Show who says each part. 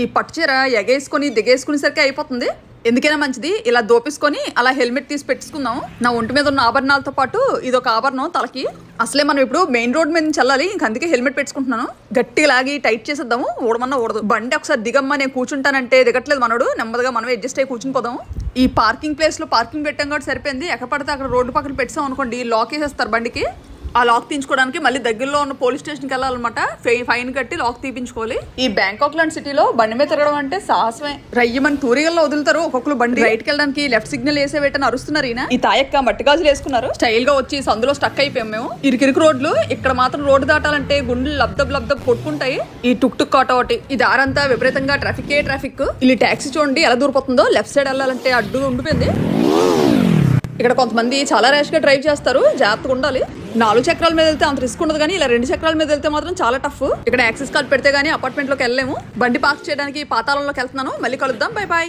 Speaker 1: ఈ పట్టు చీర ఎగేసుకొని దిగేసుకునేసరికి అయిపోతుంది. ఎందుకైనా మంచిది. ఇలా దోపేసుకొని అలా హెల్మెట్ తీసి పెట్టుకుందాం నా ఒంటి మీద ఉన్న ఆభరణాలతో పాటు ఇది ఒక ఆభరణం తలకి. అసలే మనం ఇప్పుడు మెయిన్ రోడ్ మీద చల్లాలి ఇంక అందుకే హెల్మెట్ పెట్టుకుంటున్నాను. గట్టిగా లాగి టైట్ చేసేద్దాము. ఓడమన్నా ఓడదు బండి ఒకసారి దిగమ్మా నేను కూర్చుంటానంటే దిగట్లేదు మనోడు. నెమ్మదిగా మనం అడ్జస్ట్ అయ్యి కూర్చుని పోదాం ఈ పార్కింగ్ ప్లేస్లో పార్కింగ్ పెట్టాం కాబట్టి సరిపోయింది. ఎక్కడ పడితే అక్కడ రోడ్డు పక్కన పెట్టాం అనుకోండి లాక్ వేసేస్తారు బండికి. ఆ లాక్ తీయించుకోవడానికి మళ్ళీ దగ్గరలో ఉన్న పోలీస్ స్టేషన్కి వెళ్ళాలన్నమాట. ఫైన్ కట్టి లాక్ తీపించుకోవాలి ఈ బ్యాంకాక్ లాంటి సిటీలో బండి మీద తిరగడం అంటే సాహసమే. రయ్యమని టూరిగల్లో వదులుతారు ఒక్కొక్కరు బండి రైట్కి వెళ్ళడానికి లెఫ్ట్ సిగ్నల్ వేసే పెట్టని అరుస్తున్నారు ఈయన. ఈ తాయక్క మట్టిగాజులు వేసుకున్నారు. స్టైల్గా వచ్చి సందులో స్టక్ అయిపోయాం మేము. ఇరుకిరుకు రోడ్లు ఇక్కడ మాత్రం రోడ్డు దాటాలంటే గుండెలు లబ్దబ్ లబ్దబ్ కొట్టుకుంటాయి. ఈ టుక్ టుక్ ఆటో ఒకటి ఈ దారంతా విపరీతంగా ట్రాఫిక్ ఏ ట్రాఫిక్ ఇల్లు ట్యాక్సీ చూడండి ఎలా దూరిపోతుందో. లెఫ్ట్ సైడ్ వెళ్ళాలంటే అడ్డు ఉండిపోయింది. ఇక్కడ కొంతమంది చాలా ర్యాష్గా డ్రైవ్ చేస్తారు. జాగ్రత్తగా ఉండాలి. నాలుగు చక్రాల మీద వెళ్తే అంత రిస్క్ ఉండదు కానీ ఇలా రెండు చక్రాల మీద వెళ్తే మాత్రం చాలా టఫ్. ఇక్కడ యాక్సెస్ కార్డ్ పెడితే గానీ అపార్ట్మెంట్లోకి వెళ్ళలేము. బండి పార్క్ చేయడానికి పాతాళంలోకి వెళ్తున్నాను. మళ్ళీ కలుద్దాం. Bye bye